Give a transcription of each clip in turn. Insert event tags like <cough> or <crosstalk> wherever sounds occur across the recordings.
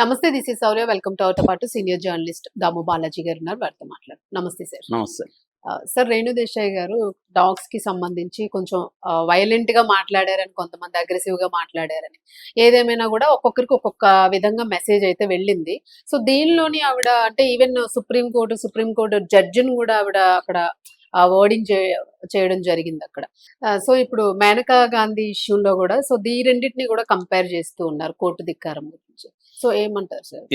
నమస్తే this is Sourya. Welcome to our పాటు senior journalist Damu Balaji garu ఉన్నారు. వారితో మాట్లాడు నమస్తే సార్. నమస్తే. సార్ రేణు దేశాయ్ గారు డాగ్స్కి సంబంధించి కొంచెం వైలెంట్గా మాట్లాడారని కొంతమంది అగ్రెసివ్గా మాట్లాడారని ఏదేమైనా కూడా ఒక్కొక్కరికి ఒక్కొక్క విధంగా మెసేజ్ అయితే వెళ్ళింది. సో దీనిలోని ఆవిడ అంటే even supreme court supreme court జడ్జిని కూడా ఆవిడ అక్కడ వర్డింగ్ చేయడం జరిగింది అక్కడ. సో ఇప్పుడు మేనకా గాంధీ ఇష్యూలో కూడా సో ఈ రెండింటిని కూడా కంపేర్ చేస్తూ ఉన్నారు కోర్టు ధిక్కారం సో ఏమంటారు సార్?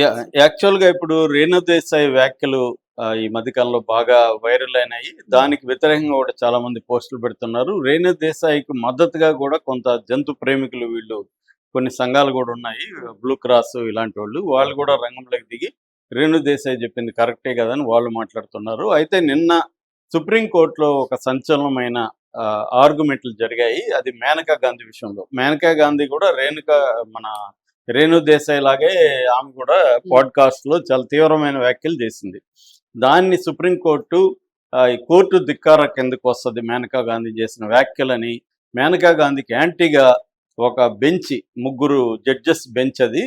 యాక్చువల్గా ఇప్పుడు రేణుదేశాయి వ్యాఖ్యలు ఈ ఈ మధ్యకాలంలో బాగా వైరల్ అయినాయి. దానికి వ్యతిరేకంగా కూడా చాలా మంది పోస్టులు పెడుతున్నారు. రేణు దేశాయికి మద్దతుగా కూడా కొంత జంతు ప్రేమికులు వీళ్ళు కొన్ని సంఘాలు కూడా ఉన్నాయి. బ్లూ క్రాస్ ఇలాంటి వాళ్ళు. వాళ్ళు కూడా రంగంలోకి దిగి రేణు దేశాయ్ చెప్పింది కరెక్టే కదా అని వాళ్ళు మాట్లాడుతున్నారు. అయితే నిన్న సుప్రీంకోర్టులో ఒక సంచలనమైన ఆర్గ్యుమెంట్లు జరిగాయి. అది మేనకా గాంధీ విషయంలో. మేనకా గాంధీ కూడా రేణుక మన రేణు దేశాయ్ లాగే ఆమె కూడా పాడ్కాస్ట్లో చాలా తీవ్రమైన వ్యాఖ్యలు చేసింది. దాన్ని సుప్రీంకోర్టు కోర్టు ధిక్కార కిందకు వస్తుంది. మేనకా గాంధీ చేసిన వ్యాఖ్యలని మేనకా గాంధీకి యాంటీగా ఒక బెంచ్ ముగ్గురు జడ్జెస్ బెంచ్ అది.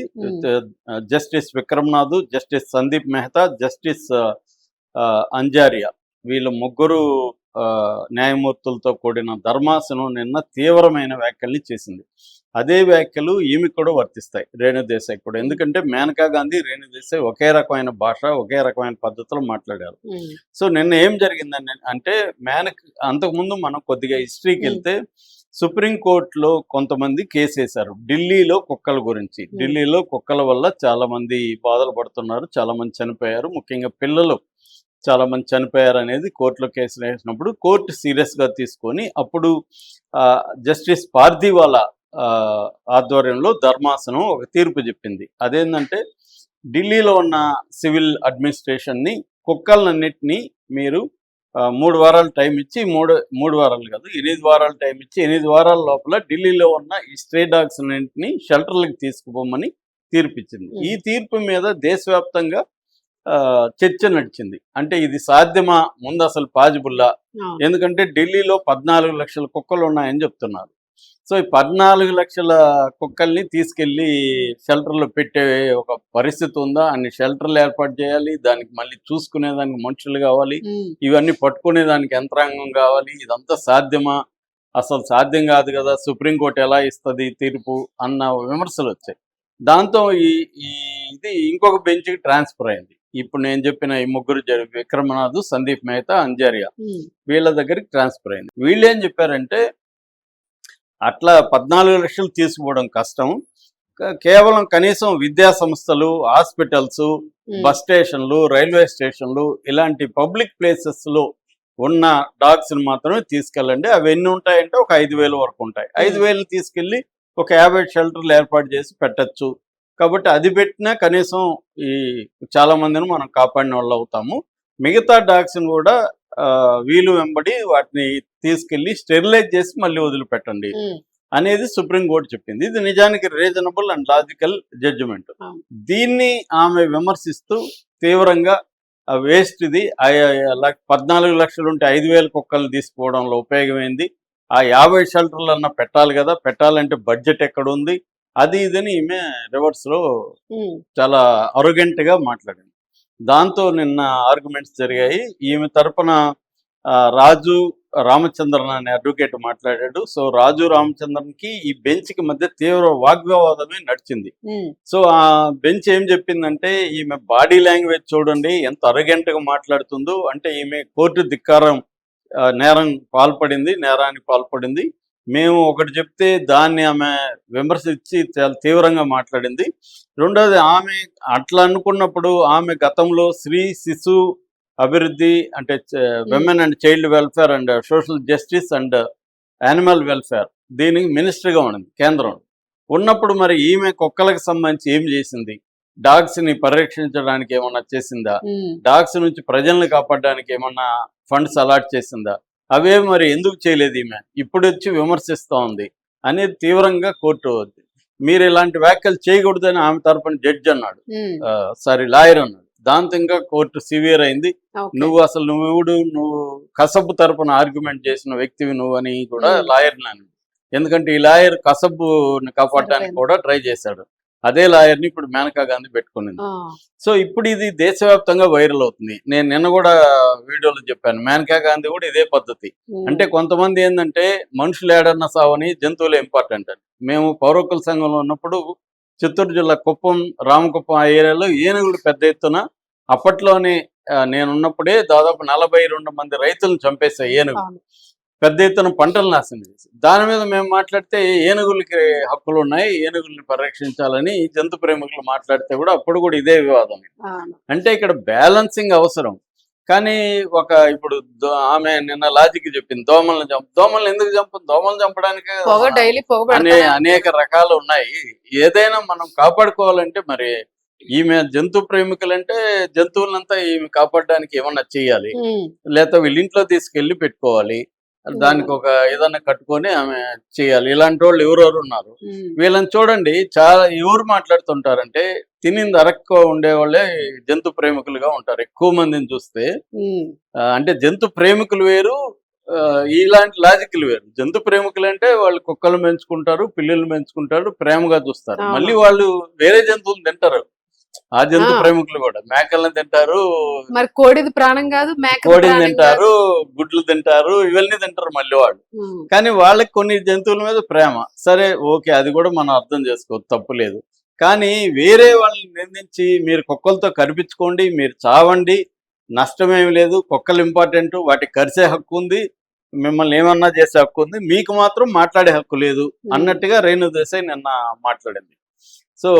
Justice Vikramnath justice Sandeep Mehta justice Anjaria. వీళ్ళు ముగ్గురు న్యాయమూర్తులతో కూడిన ధర్మాసనం నిన్న తీవ్రమైన వ్యాఖ్యల్ని చేసింది. అదే వ్యాఖ్యలు ఈమె కూడా వర్తిస్తాయి రేణు దేశాయ్ కూడా. ఎందుకంటే మేనకా గాంధీ రేణు దేశాయ్ ఒకే రకమైన భాష ఒకే రకమైన పద్ధతిలో మాట్లాడారు. సో నిన్న ఏం జరిగిందని అంటే మేనక్ అంతకుముందు మనం కొద్దిగా హిస్టరీకి వెళ్తే సుప్రీంకోర్టులో కొంతమంది కేసు వేశారు. ఢిల్లీలో కుక్కల గురించి. ఢిల్లీలో కుక్కల వల్ల చాలా మంది బాధలు పడుతున్నారు చాలా మంది చనిపోయారు. ముఖ్యంగా పిల్లలు చాలా మంది చనిపోయారు అనేది కోర్టులో కేసు వేసినప్పుడు కోర్టు సీరియస్గా తీసుకొని అప్పుడు జస్టిస్ పార్థివాలా ఆధ్వర్యంలో ధర్మాసనం ఒక తీర్పు చెప్పింది. అదేంటంటే ఢిల్లీలో ఉన్న సివిల్ అడ్మినిస్ట్రేషన్ని కుక్కలన్నిటినీ మీరు మూడు వారాలు టైం ఇచ్చి మూడు మూడు వారాలు కాదు ఎనిమిది వారాలు టైం ఇచ్చి ఎనిమిది వారాల లోపల ఢిల్లీలో ఉన్న ఈ స్ట్రే డాగ్స్ అన్నింటినీ షెల్టర్లకు తీసుకుపోమని తీర్పు ఇచ్చింది Hmm. ఈ తీర్పు మీద దేశవ్యాప్తంగా ఆ, చర్చ నడిచింది. అంటే ఇది సాధ్యమా? ముందు అసలు పాజిబుల్లా. ఎందుకంటే ఢిల్లీలో పద్నాలుగు లక్షల కుక్కలు ఉన్నాయని చెప్తున్నారు. సో ఈ పద్నాలుగు లక్షల కుక్కల్ని తీసుకెళ్ళి షెల్టర్లో పెట్టే ఒక పరిస్థితి ఉందా? అన్ని షెల్టర్లు ఏర్పాటు చేయాలి దానికి మళ్ళీ చూసుకునే దానికి మనుషులు కావాలి ఇవన్నీ పట్టుకునే దానికి యంత్రాంగం కావాలి ఇదంతా సాధ్యమా? అసలు సాధ్యం కాదు కదా సుప్రీంకోర్టు ఎలా ఇస్తుంది తీర్పు అన్న విమర్శలు వచ్చాయి. దాంతో ఈ ఈ ఇది ఇంకొక బెంచ్కి ట్రాన్స్ఫర్ అయింది. ఇప్పుడు నేను చెప్పిన ఈ ముగ్గురు విక్రమనాథ్ సందీప్ మెహతా అంజారియా. వీళ్ళ దగ్గరికి ట్రాన్స్ఫర్ అయింది. వీళ్ళు ఏం చెప్పారంటే అట్లా పద్నాలుగు లక్షలు తీసుకుపోవడం కష్టం. కేవలం కనీసం విద్యా సంస్థలు హాస్పిటల్స్ బస్ స్టేషన్లు రైల్వే స్టేషన్లు ఇలాంటి పబ్లిక్ ప్లేసెస్లో ఉన్న డాగ్స్ని మాత్రమే తీసుకెళ్ళండి. అవి ఎన్ని ఉంటాయంటే ఒక ఐదు వేల వరకు ఉంటాయి. ఐదు వేలు తీసుకెళ్ళి ఒక యాభై షెల్టర్లు ఏర్పాటు చేసి పెట్టచ్చు. కాబట్టి అది పెట్టినా కనీసం ఈ చాలా మందిని మనం కాపాడిన వాళ్ళు అవుతాము. మిగతా డాగ్స్ని కూడా వీలు వెంబడి వాటిని తీసుకెళ్ళి స్టెరిలైజ్ చేసి మళ్ళీ వదిలిపెట్టండి అనేది సుప్రీంకోర్టు చెప్పింది. ఇది నిజానికి రీజనబుల్ అండ్ లాజికల్ జడ్జిమెంట్. దీన్ని ఆమె విమర్శిస్తూ తీవ్రంగా వేస్ట్ ఇది. పద్నాలుగు లక్షలు ఉంటే ఐదు వేల కుక్కలు తీసుకోవడంలో ఉపయోగమైంది. ఆ యాభై షెల్టర్లు అన్న పెట్టాలి కదా. పెట్టాలంటే బడ్జెట్ ఎక్కడ ఉంది అది ఇదని ఈమె రివర్స్లో చాలా అరుగెంట్గా మాట్లాడింది. దాంతో నిన్న ఆర్గ్యుమెంట్స్ జరిగాయి. ఈమె తరపున రాజు రామచంద్రన్ అనే అడ్వకేట్ మాట్లాడాడు. సో రాజు రామచంద్రన్కి ఈ బెంచ్కి మధ్య తీవ్ర వాగ్వివాదమే నడిచింది. సో ఆ బెంచ్ ఏం చెప్పిందంటే ఈమె బాడీ లాంగ్వేజ్ చూడండి ఎంత అరగంట గా మాట్లాడుతుందో. అంటే ఈమె కోర్టు ధిక్కారం నేరం పాల్పడింది నేరానికి పాల్పడింది. మేము ఒకటి చెప్తే దాన్ని ఆమె విమర్శించి చాలా తీవ్రంగా మాట్లాడింది. రెండోది ఆమె అట్లా అనుకున్నప్పుడు ఆమె గతంలో స్త్రీ శిశు అభివృద్ధి అంటే women and child welfare and social justice and animal welfare దీనికి మినిస్టర్గా ఉన్నది కేంద్రం. ఉన్నప్పుడు మరి ఈమె కుక్కలకు సంబంధించి ఏం చేసింది? డాగ్స్ని పరిరక్షించడానికి ఏమన్నా చేసిందా? డాగ్స్ నుంచి ప్రజల్ని కాపాడడానికి ఏమన్నా ఫండ్స్ అలాట్ చేసిందా? అవే మరి ఎందుకు చేయలేదు ఈమె? ఇప్పుడు వచ్చి విమర్శిస్తూ ఉంది. అనేది తీవ్రంగా కోర్టు మీరు ఇలాంటి వ్యాఖ్యలు చేయకూడదని ఆమె తరపున జడ్జి అన్నాడు. సారీ లాయర్ అన్నాడు. దాంతో ఇంకా కోర్టు సివియర్ అయింది. నువ్వు అసలు నువ్వు ఎవడు? నువ్వు కసబు తరపున ఆర్గ్యుమెంట్ చేసిన వ్యక్తివి నువ్వు అని కూడా. లాయర్ నన్ను ఎందుకంటే ఈ లాయర్ కసబుని కాపాడడానికి సరిపోయింది. కూడా ట్రై చేశాడు. అదే లాయర్ని ఇప్పుడు మేనకా గాంధీ పెట్టుకునింది. సో ఇప్పుడు ఇది దేశవ్యాప్తంగా వైరల్ అవుతుంది. నేను నిన్న కూడా వీడియోలో చెప్పాను. మేనకా గాంధీ కూడా ఇదే పద్ధతి. అంటే కొంతమంది ఏంటంటే మనుషులు ఏడన్న సావని జంతువులు ఇంపార్టెంట్ అని మేము పౌరకుల సంఘంలో ఉన్నప్పుడు చిత్తూరు జిల్లా కుప్పం రామకుప్పం ఆ ఏరియాలో ఏనుగులు పెద్ద ఎత్తున అప్పట్లోనే నేనున్నప్పుడే దాదాపు నలభై రెండు మంది రైతులను చంపేశాయి ఏనుగు. పెద్ద ఎత్తున పంటలు నాశనం చేసి దాని మీద మేము మాట్లాడితే ఏనుగులకి హక్కులు ఉన్నాయి ఏనుగుల్ని పరిరక్షించాలని జంతు ప్రేమికులు మాట్లాడితే కూడా అప్పుడు కూడా ఇదే వివాదం. అంటే ఇక్కడ బ్యాలెన్సింగ్ అవసరం. కానీ ఒక ఇప్పుడు ఆమె నిన్న లాజిక్ చెప్పింది దోమలను చంప దోమలను ఎందుకు చంప దోమలను చంపడానికి అనే అనేక రకాలు ఉన్నాయి. ఏదైనా మనం కాపాడుకోవాలంటే మరి ఈమె జంతు ప్రేమికులంటే జంతువులంతా ఈమె కాపాడడానికి ఏమన్నా చేయాలి? లేకపోతే వీళ్ళ ఇంట్లో తీసుకెళ్ళి పెట్టుకోవాలి. దానికి ఒక ఏదన్నా కట్టుకొని ఆమె చేయాలి. ఇలాంటి వాళ్ళు ఎవరెవరు ఉన్నారు? ఉమ్, వీళ్ళని చూడండి చాలా ఎవరు మాట్లాడుతుంటారంటే తినింది అరక్క ఉండేవాళ్ళే జంతు ప్రేమికులుగా ఉంటారు. ఎక్కువ మందిని చూస్తే ఆ, అంటే జంతు ప్రేమికులు వేరు ఇలాంటి లాజిక్లు వేరు. జంతు ప్రేమికులు అంటే వాళ్ళు కుక్కలు పెంచుకుంటారు పిల్లులు పెంచుకుంటారు ప్రేమగా చూస్తారు. మళ్ళీ వాళ్ళు వేరే జంతువులు తింటారు. ఆ జంతు ఆ. ప్రేమికులు కూడా. మేకలను తింటారు మరి కోడిది ప్రాణం కాదు కోడిని తింటారు గుడ్లు తింటారు ఇవన్నీ తింటారు మళ్ళీ వాళ్ళు. కానీ వాళ్ళకి కొన్ని జంతువుల మీద ప్రేమ. సరే ఓకే అది కూడా మనం అర్థం చేసుకోవచ్చు తప్పులేదు కానీ వేరే వాళ్ళని నిందించి మీరు కుక్కలతో కనిపించుకోండి మీరు చావండి నష్టమేమి లేదు కుక్కలు ఇంపార్టెంట్ వాటికి కరిసే హక్కు ఉంది మిమ్మల్ని ఏమన్నా చేసే హక్కు ఉంది మీకు మాత్రం మాట్లాడే హక్కు లేదు అన్నట్టుగా రేణు దేశాయ్ నిన్న మాట్లాడింది. సో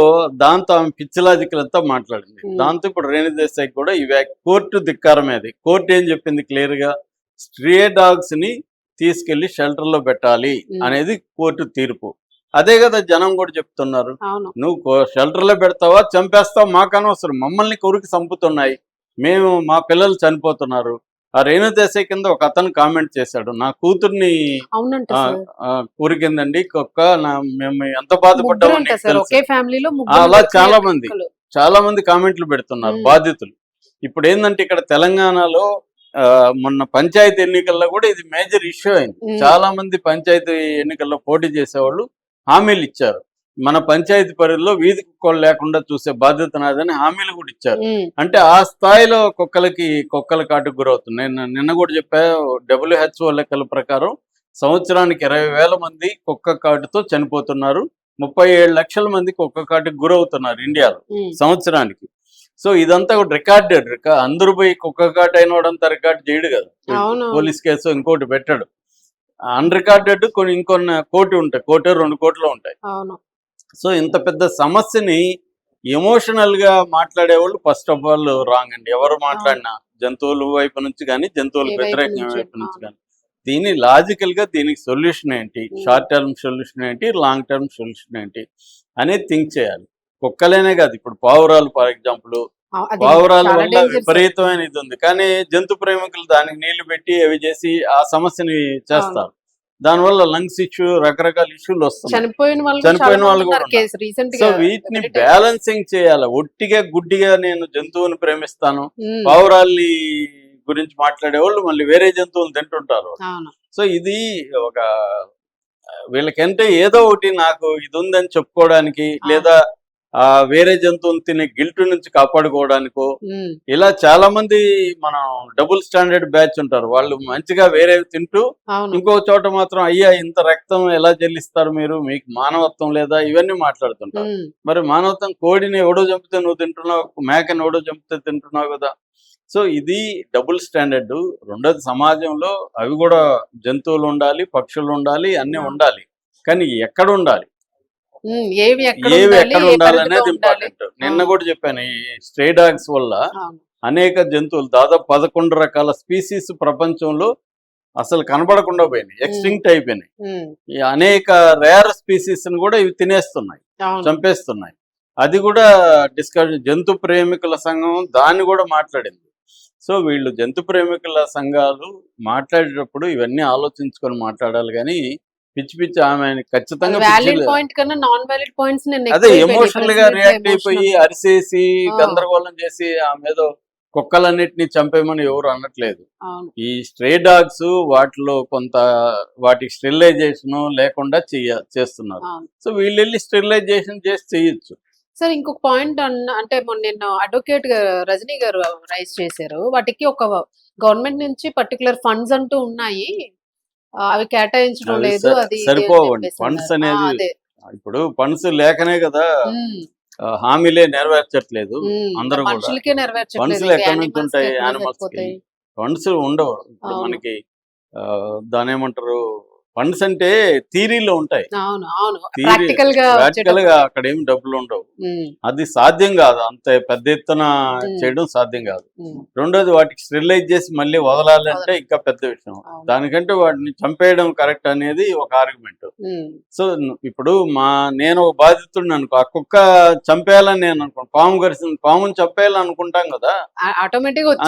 దాంతో ఆమె పిచ్చిలాజికల్ అంతా మాట్లాడింది. దాంతో ఇప్పుడు రేణు దేశాయ్ కూడా ఇవి కోర్టు ధిక్కారమే అది. కోర్టు ఏం చెప్పింది క్లియర్గా? స్ట్రే డాగ్స్ని తీసుకెళ్ళి షెల్టర్లో పెట్టాలి. అనేది కోర్టు తీర్పు. అదే కదా జనం కూడా చెప్తున్నారు. నువ్వు షెల్టర్లో పెడతావా? చంపేస్తావా? మాకు అనవసరం మమ్మల్ని కొరికి చంపుతున్నాయి. మేము మా పిల్లలు చనిపోతున్నారు. ఆ రేణు దేశాయ్ కింద ఒక అతను కామెంట్ చేశాడు. నా కూతుర్ని ఊరికిందండి కుక్క నా మేము ఎంత బాధపడ్డామో అలా చాలా మంది చాలా మంది కామెంట్లు పెడుతున్నారు. బాధితులు. ఇప్పుడు ఏంటంటే ఇక్కడ తెలంగాణలో మొన్న పంచాయతీ ఎన్నికల్లో కూడా ఇది మేజర్ ఇష్యూ అయింది. చాలా మంది పంచాయతీ ఎన్నికల్లో పోటీ చేసేవాళ్ళు హామీలు ఇచ్చారు. మన పంచాయతీ పరిధిలో వీధి కుక్కలు లేకుండా చూసే బాధ్యత నాదని హామీలు కూడా ఇచ్చారు. అంటే ఆ స్థాయిలో కుక్కలకి కుక్కల కాటుకు గురవుతున్నాయి. నేను నిన్న కూడా చెప్పా డబ్ల్యూహెచ్ఓ లెక్కల ప్రకారం సంవత్సరానికి ఇరవై వేల మంది కుక్క కాటుతో చనిపోతున్నారు. ముప్పై ఏడు లక్షల మంది కుక్క కాటుకు గురవుతున్నారు ఇండియాలో సంవత్సరానికి. సో ఇదంతా కూడా రికార్డెడ్. రికా అందరూ పోయి కుక్క కాటు అయిన వాడంతా రికార్డ్ చేయడు కదా. పోలీస్ కేసు ఇంకోటి పెట్టాడు. అన్రికార్డెడ్ కొన్ని ఇంకొన్ని కోటి ఉంటాయి. కోటి రెండు కోట్లు ఉంటాయి. సో ఇంత పెద్ద సమస్యని ఎమోషనల్గా మాట్లాడేవాళ్ళు ఫస్ట్ ఆఫ్ ఆల్ రాంగ్ అండి. ఎవరు మాట్లాడినా జంతువుల వైపు నుంచి కానీ జంతువుల వ్యతిరేకం నుంచి, వైపు నుంచి. కానీ దీని లాజికల్గా దీనికి సొల్యూషన్ ఏంటి. షార్ట్ టర్మ్ సొల్యూషన్ ఏంటి? లాంగ్ టర్మ్ సొల్యూషన్ ఏంటి? అనేది థింక్ చేయాలి. కుక్కలేనే కాదు ఇప్పుడు పావురాలు ఫర్ ఎగ్జాంపుల్ పావురాల వల్ల. విపరీతమైన ఇది ఉంది. కానీ జంతు ప్రేమికులు దానికి నీళ్ళు పెట్టి అవి చేసి ఆ సమస్యని చేస్తారు. దానివల్ల లంగ్స్ ఇష్యూ రకరకాల ఇష్యూలు వస్తున్నాయి. చనిపోయిన వాళ్ళు చనిపోయిన వాళ్ళు కూడా సో వీటిని బ్యాలెన్సింగ్ చేయాలి. ఒట్టిగా గుడ్డిగా నేను జంతువుని ప్రేమిస్తాను. ఉమ్, పావురాల్ని గురించి మాట్లాడే వాళ్ళు మళ్ళీ వేరే జంతువులు తింటుంటారు సో ఇది ఒక వీళ్ళకంటే ఏదో ఒకటి నాకు ఇది ఉందని చెప్పుకోవడానికి లేదా ఆ వేరే జంతువులు తినే గిల్ట్ నుంచి కాపాడుకోవడానికో ఇలా చాలా మంది మనం డబుల్ స్టాండర్డ్ బ్యాచ్ ఉంటారు. వాళ్ళు మంచిగా వేరే తింటూ ఇంకో చోట మాత్రం అయ్యా ఇంత రక్తం ఎలా చెల్లిస్తారు మీరు? మీకు మానవత్వం లేదా? ఇవన్నీ మాట్లాడుతుంటారు. మరి మానవత్వం కోడిని ఎవడో చంపితే నువ్వు తింటున్నావు మేకని ఎవడో చంపితే తింటున్నావు కదా? సో ఇది డబుల్ స్టాండర్డ్. రెండోది సమాజంలో అవి కూడా జంతువులు ఉండాలి పక్షులు ఉండాలి అన్ని. ఉండాలి. కానీ ఎక్కడ ఉండాలి? ఏవి ఎక్కడ ఏవి ఉండాలి, ఎక్కడ ఏ ఉండాలి పరిధిలో అనేది ఉండాలి. ఇంపార్టెంట్ నిన్న. కూడా చెప్పాను ఈ స్ట్రే డాగ్స్ వల్ల అనేక జంతువులు దాదాపు పదకొండు రకాల స్పీసీస్ ప్రపంచంలో అసలు కనబడకుండా పోయినాయి ఎక్స్టింక్ట్ అయిపోయినాయి. ఈ అనేక రేర్ స్పీసీస్ని కూడా ఇవి తినేస్తున్నాయి చంపేస్తున్నాయి. అది కూడా డిస్కస్ జంతు ప్రేమికుల సంఘం దాన్ని కూడా మాట్లాడింది. సో వీళ్ళు జంతు ప్రేమికుల సంఘాలు మాట్లాడేటప్పుడు ఇవన్నీ ఆలోచించుకొని మాట్లాడాలి కానీ పిచ్చి పిచ్చి ఆమె ఖచ్చితంగా వ్యాలిడ్ పాయింట్ కన్నా నాన్ వ్యాలిడ్ పాయింట్స్ అదే. ఎమోషనల్గా రియాక్ట్ అయిపోయి. అరిసేసి. గందరగోళం చేసి ఆమె ఏదో కుక్కలన్నిటిని చంపేమని ఎవరు అనట్లేదు. ఈ స్ట్రే డాగ్స్ వాటిలో కొంత వాటికి స్టెరిలైజేషన్ లేకుండా చెయ్య చేస్తున్నారు. సో వీళ్ళు వెళ్ళి స్టెరిలైజేషన్ చేసి చేయొచ్చు. సార్ ఇంకొక పాయింట్ అన్న అంటే మొన్న నిన్న అడ్వకేట్ రజనీ గారు రైజ్ చేశారు. వాటికి ఒక గవర్నమెంట్ నుంచి పర్టికులర్ ఫండ్స్ అంటూ ఉన్నాయి. అవి కేటాయించడం లేదు అది సరిపోవండి. ఆ, అనేది ఇప్పుడు ఫండ్స్ లేకనే కదా హామీలే నెరవేర్చట్లేదు. అందరూ ఫండ్స్ ఎక్కడి నుంచి ఉంటాయి యానిమల్స్? ఫండ్స్ ఉండవు. మనకి ఆ, దాని ఏమంటారు ఫండ్స్ అంటే థీరీలో ఉంటాయి. ప్రాక్టికల్గా. అక్కడ ఏమి డబ్బులు ఉండవు. అది సాధ్యం కాదు. అంత పెద్ద ఎత్తున. చేయడం సాధ్యం కాదు. రెండోది వాటికి స్టెరిలైజ్ చేసి మళ్ళీ వదలాలంటే ఇంకా పెద్ద విషయం. దానికంటే వాటిని చంపేయడం కరెక్ట్ అనేది ఒక ఆర్గ్యుమెంట్. సో ఇప్పుడు మా నేను ఒక బాధితుడిని అనుకో ఆ కుక్క చంపేయాలని నేను అనుకోను పాము కరిసింది పాముని చంపేయాలని అనుకుంటాం కదా?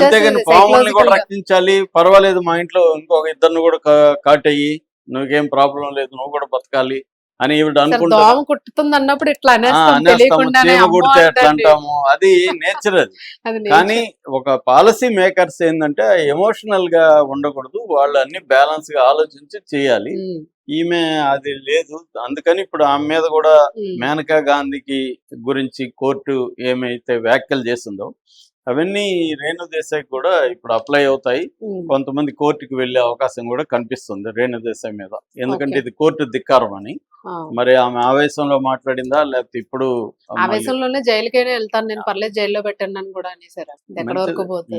అంతేగాని పాముల్ని కూడా. రక్షించాలి పర్వాలేదు మా ఇంట్లో ఇంకొక ఇద్దరిని కూడా కా- కాటేయి. నువ్వేం ప్రాబ్లం లేదు నువ్వు కూడా బతకాలి అని ఈవిడ అనుకుంటా. కుట్టుతుంది అన్నప్పుడు ఇట్లా కుడితే ఎట్లా. అంటాము. అది నేచర్ <laughs> అది అది కానీ. ఒక పాలసీ మేకర్స్ ఏంటంటే ఎమోషనల్గా ఉండకూడదు వాళ్ళు అన్ని బ్యాలెన్స్గా ఆలోచించి చేయాలి. ఈమె అది లేదు. అందుకని ఇప్పుడు ఆమె మీద కూడా మేనకా గాంధీకి గురించి కోర్టు ఏమైతే వ్యాఖ్యలు చేసిందో అవన్నీ రేణు దేశాయ్ కూడా ఇప్పుడు అప్లై అవుతాయి. కొంతమంది కోర్టుకి వెళ్ళే అవకాశం కూడా కనిపిస్తుంది రేణు దేశాయ్ మీద ఎందుకంటే. ఇది కోర్టు ధిక్కారం అని. మరి ఆమె ఆవేశంలో మాట్లాడిందా లేకపోతే ఇప్పుడు ఆవేశంలోనే జైలుకైనా వెళ్తాను నేను పర్లేదు జైల్లో పెట్టండి అని కూడా అనేసారు ఎక్కడ. వరకు పోతుంది